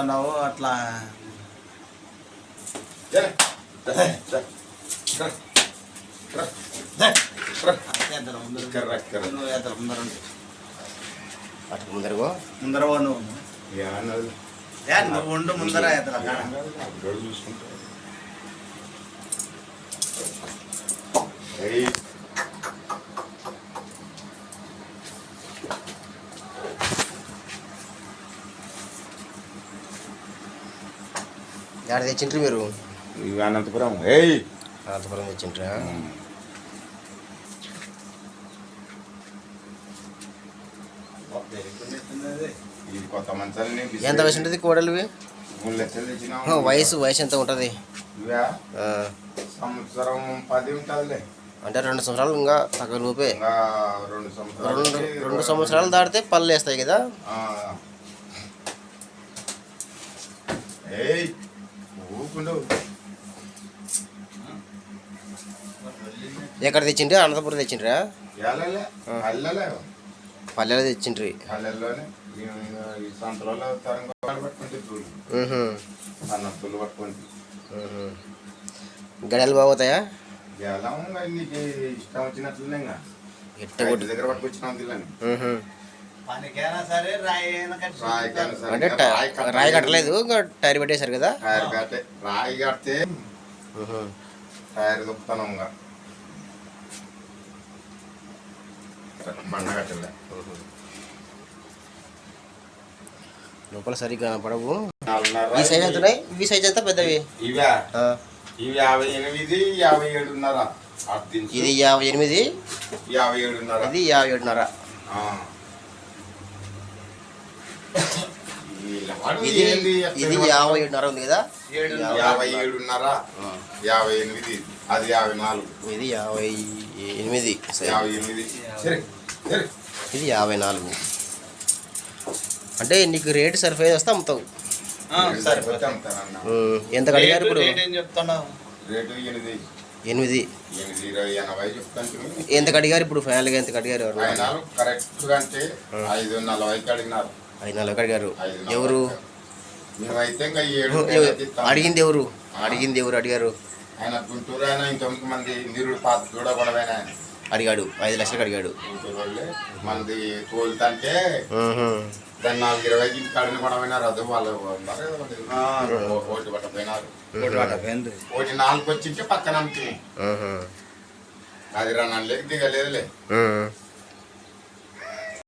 చెప్తున్నావు అట్లా. అటు ముందరగో ముందర పో నువ్వు. నువ్వు ఉండు ముందర చూసుకుంటా. ఎక్కడ తెచ్చిండ్రు మీరు? ఇవి అనంతపురం. ఏయ్! అనంతపురం మంచాలని ఎంత వయసు ఉంటుంది కోడలివి? తెచ్చినాము వయసు వయసు ఎంత ఉంటుంది? సంవత్సరం పది ఉంటుందిలే. అంటే రెండు సంవత్సరాలు ఇంకా తగ్గ లోపే. రెండు రెండు సంవత్సరాలు దాటితే పళ్ళు వేస్తాయి కదా? ఎక్కడ తెచ్చిండ్రు? అనంతపురం తెచ్చిండ్రా? పల్లెలో. తెచ్చిండ్రి. గడియలు బాగుతాయా? ఎలా ఇంకా నీకు ఇష్టం వచ్చినట్లునే ఇంకా. ఎట్ట ఇంటి కొట్టు దగ్గర పట్టుకొచ్చినాం అంటే రాయి కట్టలేదు. టైర్ పెట్టేశారు కదా. టైర్ కట్టే రాయి కడితే. టైర్ దుక్కుతాను ఇంకా. బండ కట్టలే. లోపల సరిగ్గా పడవు. ఈ సైజ్ ఎంత ఈ సైజ్ ఎంత పెద్దవి? ఇవా. ఆ, ఇవి యాభై ఎనిమిది యాభై ఏడున్నర. ఇది యాభై ఎనిమిది. యాభై ఏడున్నర. ఇది యాభై ఏడున్నర. ఇది ఇది? యాభై ఏడున్నర ఉంది కదా? యాభై ఏడున్నర. యాభై ఎనిమిది అది యాభై నాలుగు. ఇది యాభై ఎనిమిది. యాభై ఎనిమిది. సరే సరే. ఇది యాభై నాలుగు. అంటే నీకు రేటు సరిపోయేది వస్తే అమ్ముతావు. ఎంత అడిగారు ఇప్పుడు? రేట్ ఏం చెప్తున్నావు? రేటు ఎనిమిది. ఎంత అడిగారు ఇప్పుడు? ఫైనల్గా ఎంత అయినారు కరెక్ట్ అంటే ఐదు నలభైకి అడిగినారు ఐదు నాలుగు అడిగారు. ఎవరు. అడిగింది ఎవరు? అడిగింది ఎవరు? అడిగారు. ఆయన గుంటూరు ఆయన ఇంతమంది మంది నిరుడు పాత ఆయన. అడిగాడు. ఐదు లక్షలకు అడిగాడు. మంది తోలుతంటే. దాన్ని నాలుగు ఇరవైకి కడిన గొడవైనారు అది వాళ్ళు ఓటు పట్టపోయినారు. ఒకటి నాలుగు వచ్చింటే పక్కన అమ్ముతుంది. అది రా నన్ను దిగలేదులే.